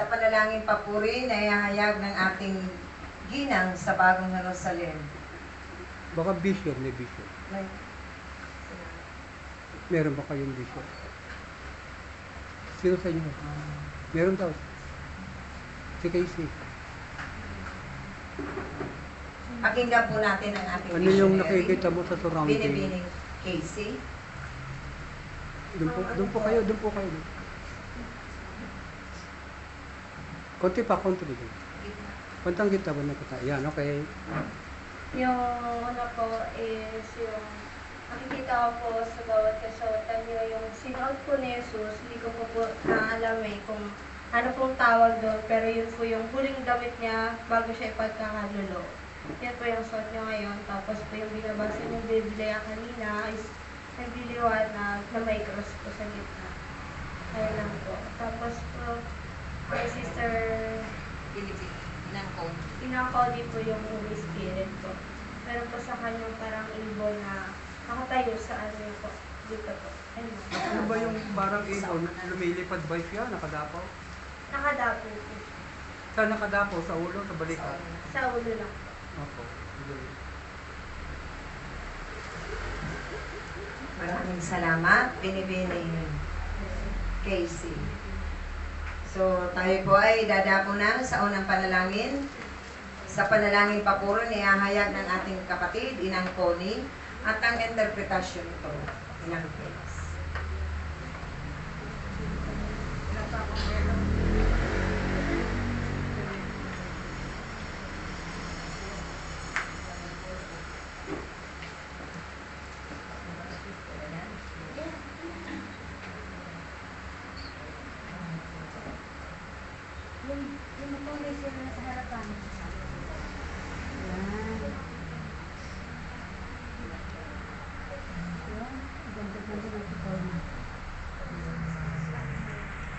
Sa panalangin papuri na ihahayag ng ating ginang sa bagong Jerusalem. Baka bishop, may bishop. Meron ba kayong bishop? Sino sa inyo? Meron daw. Si Casey. Pakinggan po natin ang ating Ano yung nakikita mo sa surrounding? Binibining Casey. Doon po, doon po kayo, doon po kayo. Konti pa, konti pa. dyan. Kontang kita ba na kita? Yan, okay. Yung una po is yung nakikita ko po sa bawat kasuotan niyo yung sinuot po ni Jesus. Hindi ko po po naalam eh kung ano pong tawag doon. Pero yun po yung huling damit niya bago siya ipagkakalulo. Yan po yung suot niya ngayon. Tapos po yung binabasa niyong Biblia kanina is nagliliwanag na may cross po sa gitna. Ayun lang po. Tapos po, my sister Pinangkong. Pinakodi po yung Holy Spirit po. Pero po sa kanyang parang ibon na nakatayo sa ano yun po. Dito po. Ayun. Ano ba yung parang ibon? Lumilipad ba siya? Nakadapaw? Nakadapo po. Sa nakadapaw? Sa ulo? Sa balikat? Sa ulo lang po. Opo. Maraming salamat. Binibining Casey. So, tayo po ay dadapo na sa unang panalangin. Sa panalangin papuro, niyahayag ng ating kapatid, Inang Connie, at ang interpretasyon ito, Inang Felix.